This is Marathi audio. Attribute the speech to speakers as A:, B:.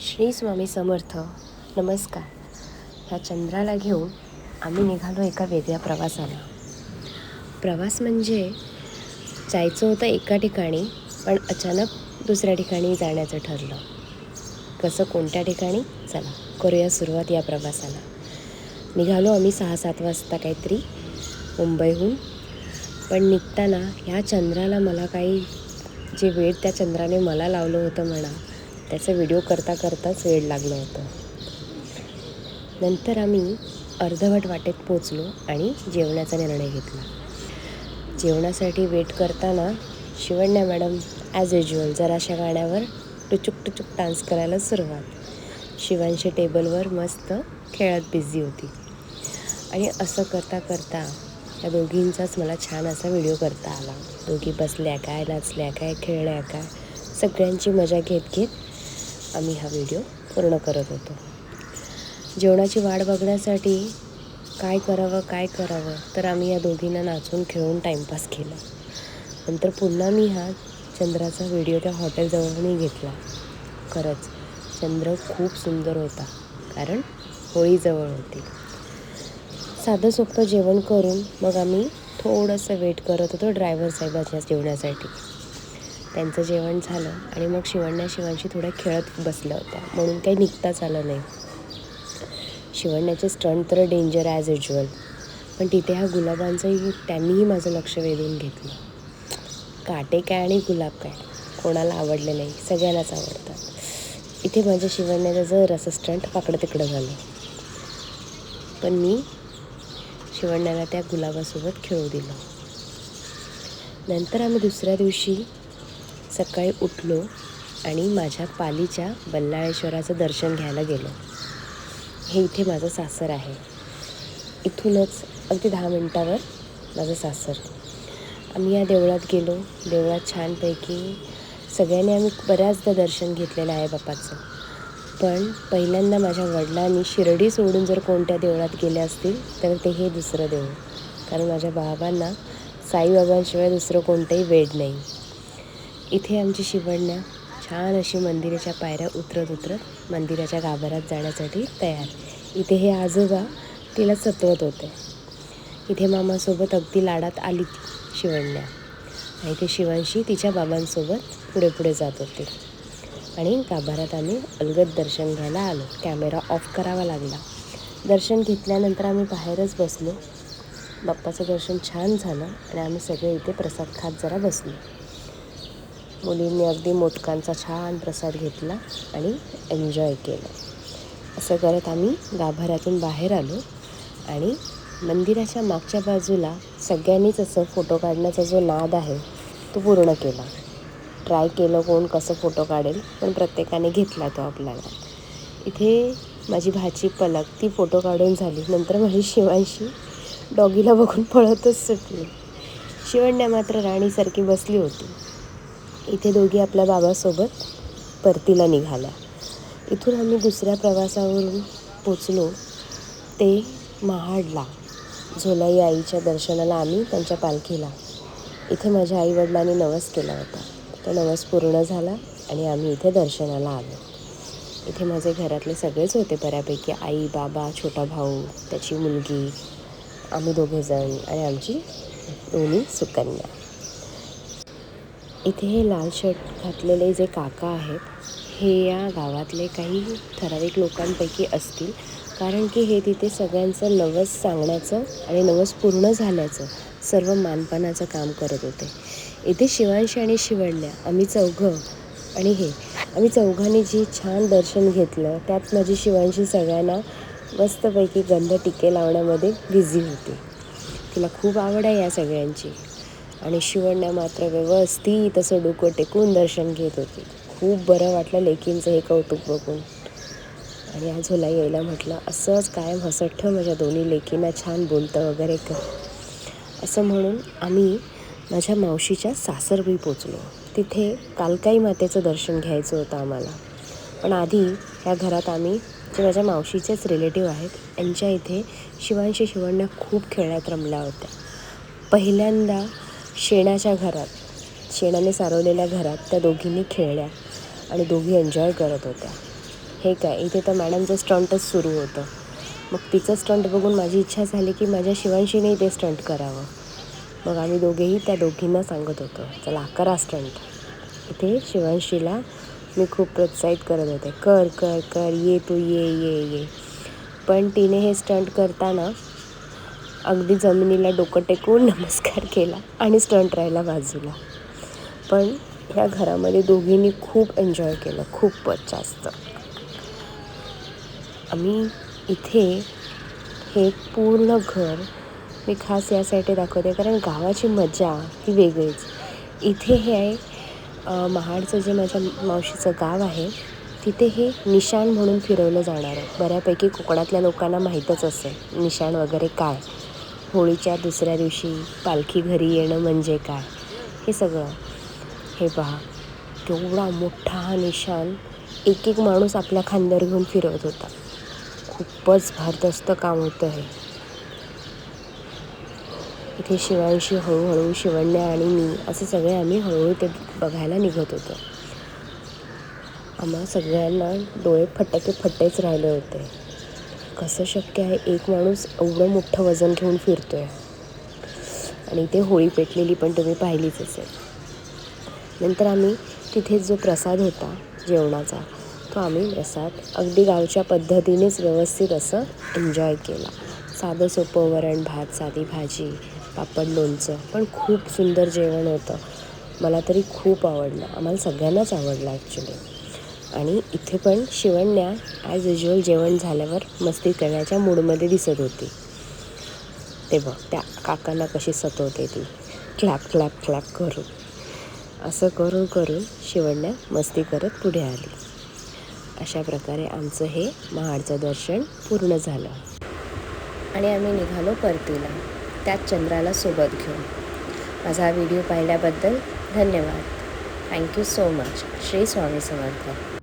A: श्री स्वामी समर्थ. नमस्कार. ह्या चंद्राला घेऊन आम्ही निघालो एका वेगळ्या प्रवासाला. प्रवास म्हणजे जायचं होतं एका ठिकाणी पण अचानक दुसऱ्या ठिकाणी जाण्याचं ठरलं. कसं कोणत्या ठिकाणी? चला करूया सुरुवात या प्रवासाला. निघालो आम्ही सहा सात वाजता काहीतरी मुंबईहून. पण निघताना ह्या चंद्राला मला काही जे वेळ त्या चंद्राने मला लावलं होतं म्हणा त्याचा व्हिडिओ करता करताच वेळ लागलं होतं. नंतर आम्ही अर्धवट वाटेत पोचलो आणि जेवणाचा निर्णय घेतला. जेवणासाठी वेट करताना शिवण्या मॅडम ॲज युज्युअल जराशा गाण्यावर टुचुक टुचुक डान्स करायला सुरुवात. शिवांशी टेबलवर मस्त खेळत बिझी होती. आणि असं करता करता या दोघींचाच मला छान असा व्हिडिओ करता आला. दोघी बसल्या काय नाचल्या काय खेळल्या काय? सगळ्यांची मजा घेत घेत आम्ही हा व्हिडिओ पूर्ण करत होतो. जेवणाची वाट बघण्यासाठी काय करावं काय करावं तर आम्ही या दोघींना नाचून खेळून टाईमपास केला. नंतर पुन्हा मी हा चंद्राचा व्हिडिओ त्या हॉटेलजवळूनही घेतला. खरंच चंद्र खूप सुंदर होता कारण होळीजवळ होती. साधं सोपं जेवण करून मग आम्ही थोडंसं वेट करत होतो ड्रायव्हर साहेबाच्या जेवणासाठी. त्यांचं जेवण झालं आणि मग शिवण्या शिवांशी थोड्या खेळत बसल्या होत्या. म्हणून काही निघताच आलं नाही. शिवण्याचे स्टंट तर डेंजर ॲज युज्युअल पण तिथे ह्या गुलाबांचंही त्यांनीही माझं लक्ष वेधून घेतलं. काटे काय आणि गुलाब काय? कोणाला आवडले नाही. सगळ्यांनाच आवडतात. इथे माझ्या शिवण्याचं जर असं स्टंट पाकडं तिकडं झालं. पण मी शिवण्याला त्या गुलाबासोबत खेळू दिलं. नंतर आम्ही दुसऱ्या दिवशी सकाळी उठलो आणि माझ्या पालीच्या बल्लाळेश्वराचं दर्शन घ्यायला गेलो. हे इथे माझं सासर आहे. इथूनच अगदी दहा मिनटावर माझं सासर. आम्ही या देवळात गेलो. देवळात छानपैकी सगळ्यांनी आम्ही बऱ्याचदा दर्शन घेतलेलं आहे बापाचं पण पहिल्यांदा माझ्या वडिलांनी शिर्डी सोडून जर कोणत्या देवळात गेले असतील तर ते हे दुसरं देऊळ. कारण माझ्या बाबांना साईबाबांशिवाय दुसरं कोणतंही वेड नाही. इथे आमची शिवण्या छान अशी मंदिराच्या पायऱ्या उतरत उतरत मंदिराच्या गाभाऱ्यात जाण्यासाठी तयार. इथे हे आजोबा तिला सतवत होते. इथे मामासोबत अगदी लाडात आली ती शिवण्या. आणि ते शिवांशी तिच्या बाबांसोबत पुढे पुढे जात होते. आणि गाभाऱ्यात आम्ही अलगद दर्शन घ्यायला आलो. कॅमेरा ऑफ करावा लागला. दर्शन घेतल्यानंतर आम्ही बाहेरच बसलो. बाप्पाचं दर्शन छान झालं आणि आम्ही सगळे इथे प्रसाद खात जरा बसलो. मुलींनी अगदी मोदकांचा छान प्रसाद घेतला आणि एन्जॉय केलं. असं करत आम्ही गाभाऱ्यातून बाहेर आलो आणि मंदिराच्या मागच्या बाजूला सगळ्यांनीच असं फोटो काढण्याचा जो नाद आहे तो पूर्ण केला. ट्राय केलं कोण कसं फोटो काढेल पण प्रत्येकाने घेतला तो आपल्याला. इथे माझी भाची पलक ती फोटो काढून झाली. नंतर माझी शिवांशी डॉगीला बघून पळतच सुटली. शिवण्या मात्र राणीसारखी बसली होती. इथे दोघी आपल्या बाबासोबत परतीला निघाल्या. इथून आम्ही दुसऱ्या प्रवासावरून पोचलो. ते महाडला. झोलाई आईच्या दर्शनाला आम्ही त्यांच्या पालखीला. इथे माझ्या आईवडिलांनी नवस केला होता. तो नवस पूर्ण झाला आणि आम्ही इथे दर्शनाला आलो. इथे माझे घरातले सगळेच होते बऱ्यापैकी. आई बाबा छोटा भाऊ त्याची मुलगी आम्ही दोघेजण आणि आमची दोन्ही सुकन्या. इथे हे लाल शर्ट घातलेले जे काका आहेत हे या गावातले काही ठराविक लोकांपैकी असतील. कारण की हे तिथे सगळ्यांचं नवस सांगण्याचं आणि नवस पूर्ण झाल्याचं सर्व मानपानाचं काम करत होते. इथे शिवांशी आणि शिवडल्या आम्ही चौघं आणि हे आम्ही चौघांनी जी छान दर्शन घेतलं त्यात माझी शिवांशी सगळ्यांना मस्तपैकी गंध टिके लावण्यामध्ये बिझी होती. तिला खूप आवड आहे या सगळ्यांची. आणि शिवण्या मात्र व्यवस्थित असं डोकं टेकून दर्शन घेत होती. खूप बरं वाटलं लेकींचं हे कौतुक बघून. आणि आज झोला यायला म्हटलं असंच कायम हसत माझ्या दोन्ही लेकींना छान बोलतं वगैरे कर. असं म्हणून आम्ही माझ्या मावशीच्या सासरबी पोचलो. तिथे कालकाई मातेचं दर्शन घ्यायचं होतं आम्हाला. पण आधी ह्या घरात आम्ही जे माझ्या मावशीचेच रिलेटिव्ह आहेत यांच्या इथे शिवांशी शिवण्या खूप खेळण्यात रमल्या होत्या. पहिल्यांदा शेणाच्या घरात. शेणाने सारवलेल्या घरात त्या दोघींनी खेळल्या आणि दोघी एन्जॉय करत होत्या. हे काय? इथे तर मॅडमचं स्टंटच सुरू होतं. मग तिचं स्टंट बघून माझी इच्छा झाली की माझ्या शिवांशीनेही ते स्टंट करावं. मग आम्ही दोघेही त्या दोघींना सांगत होतो चला करा स्टंट इथे शिवांशीला मी खूप प्रोत्साहित करत होते. कर कर कर ये तू ये ये ये. पण तिने हे स्टंट करताना अगदी जमिनीला डोकं टेकवून नमस्कार केला आणि स्टंट राहिला बाजूला पण ह्या घरामध्ये दोघींनी खूप एन्जॉय केलं खूपच जास्त. आम्ही इथे हे पूर्ण घर मी खास यासाठी दाखवते कारण गावाची मजा ही वेगळीच. इथे हे आहे महाडचं जे माझ्या मावशीचं गाव आहे तिथे हे निशाण म्हणून फिरवलं जाणार आहे. बऱ्यापैकी कोकणातल्या लोकांना माहीतच असेल निशाण वगैरे काय. होळीच्या दुसऱ्या दिवशी पालखी घरी येणं म्हणजे काय? हे सगळं. हे पहा. केवढा मोठा हा निशान एक एक माणूस आपल्या खांद्यावर घेऊन फिरवत होता. खूपच भारदस्त काम होतं हे. इथे शिवांशी हळूहळू शिवण्या आणि मी असे सगळे आम्ही हळूहळू ते बघायला निघत होतो. आम्हा सगळ्यांना डोळे फटाके फट्टेच राहिले होते. कसं शक्य आहे? एक माणूस एवढं मोठं वजन घेऊन फिरतो आहे आणि इथे होळी पेटलेली पण तुम्ही पाहिलीच असेल. नंतर आम्ही तिथे जो प्रसाद होता जेवणाचा तो आम्ही प्रसाद अगदी गावच्या पद्धतीनेच व्यवस्थित असं एन्जॉय केला. साधं सोपं वरण भात साधी भाजी पापड लोणचं पण खूप सुंदर जेवण होतं. मला तरी खूप आवडलं. आम्हाला सगळ्यांनाच आवडलं ॲक्च्युली आणि इथे पण शिवण्या ॲज युजल जेवण झाल्यावर मस्ती करण्याच्या मूडमध्ये दिसत होती. ते बघ त्या काकांना कशी सतवते ती. क्लॅप क्लॅप क्लॅप करून. असं करून करून शिवण्या मस्ती करत पुढे आली. अशा प्रकारे आमचं हे महाडचं दर्शन पूर्ण झालं. आणि आम्ही निघालो परतीला. त्यात चंद्राला सोबत घेऊन. माझा व्हिडिओ पाहिल्याबद्दल धन्यवाद. Thank you so much Shri Swami Samarth.